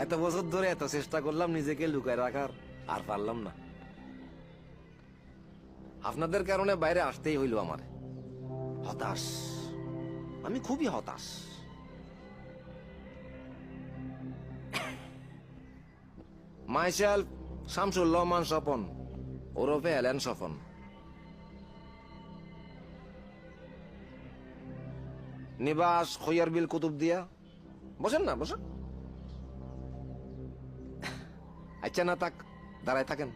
এত বছর ধরে এত চেষ্টা করলাম নিজেকে লুকায় রাখার, আর পারলাম না। আপনাদের কারণে বাইরে আসতেই হইল আমার। হতাশ। আমি খুবই হতাশ। মাইসেল শামসুল রহমান স্বপন, ওরফে এলেন স্বপন। নিবাস খৈয়ারবিল কুতুবদিয়া। বসেন না, বসেন। আচ্ছা না তাক দাঁড়ায় থাকেন।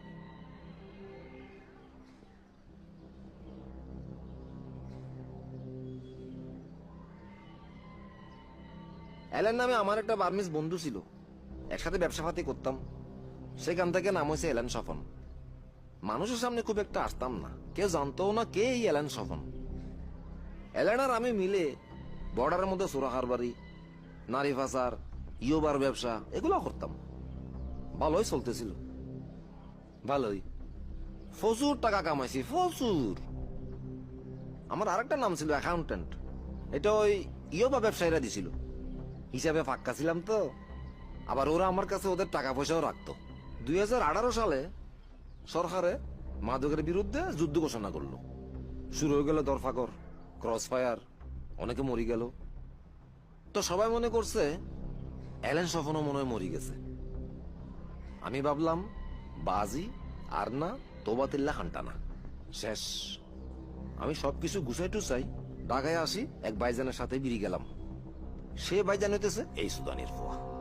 এলেন নামে আমার একটা বার্মিস বন্ধু ছিল। একসাথে ব্যবসা পাতি করতাম। সেখান থেকে নাম হয়েছে এলেন সফন মানুষের সামনে খুব একটা আসতাম না। কেউ জানতো না কে এই এলেন সফন এলেন আর আমি মিলে বর্ডারের মধ্যে সুরাহার বাড়ি, নারী ফাসার ইয়োবার ব্যবসা, এগুলো করতাম। ভালোই চলতেছিল। ভালোই। প্রচুর টাকা কামাইছি প্রচুর আমার আরেকটা নাম ছিল অ্যাকাউন্টেন্ট এটা ওই ইয়োবা ব্যবসায়ীরা দিছিল। হিসাবে ফাক্কা ছিলাম তো। আবার ওরা আমার কাছে ওদের টাকা পয়সাও রাখতো। দুই হাজার আঠারো সালে সরকারে মাদকের বিরুদ্ধে যুদ্ধ ঘোষণা করল। শুরু হয়ে গেল দরফাকর ক্রস ফায়ার অনেকে মরি গেল। তো সবাই মনে করছে, অ্যালেন সফনও মনে হয় মরি গেছে। আমি ভাবলাম, বাজি আর না তোবাতিল্লা খানটানা শেষ। আমি সবকিছু গুছাই টুসাই ঢাকায় আসি, এক বাইজানের সাথে বিড়ি গেলাম। সে বাইজান হইতেছে এই সুদানির ফোয়া।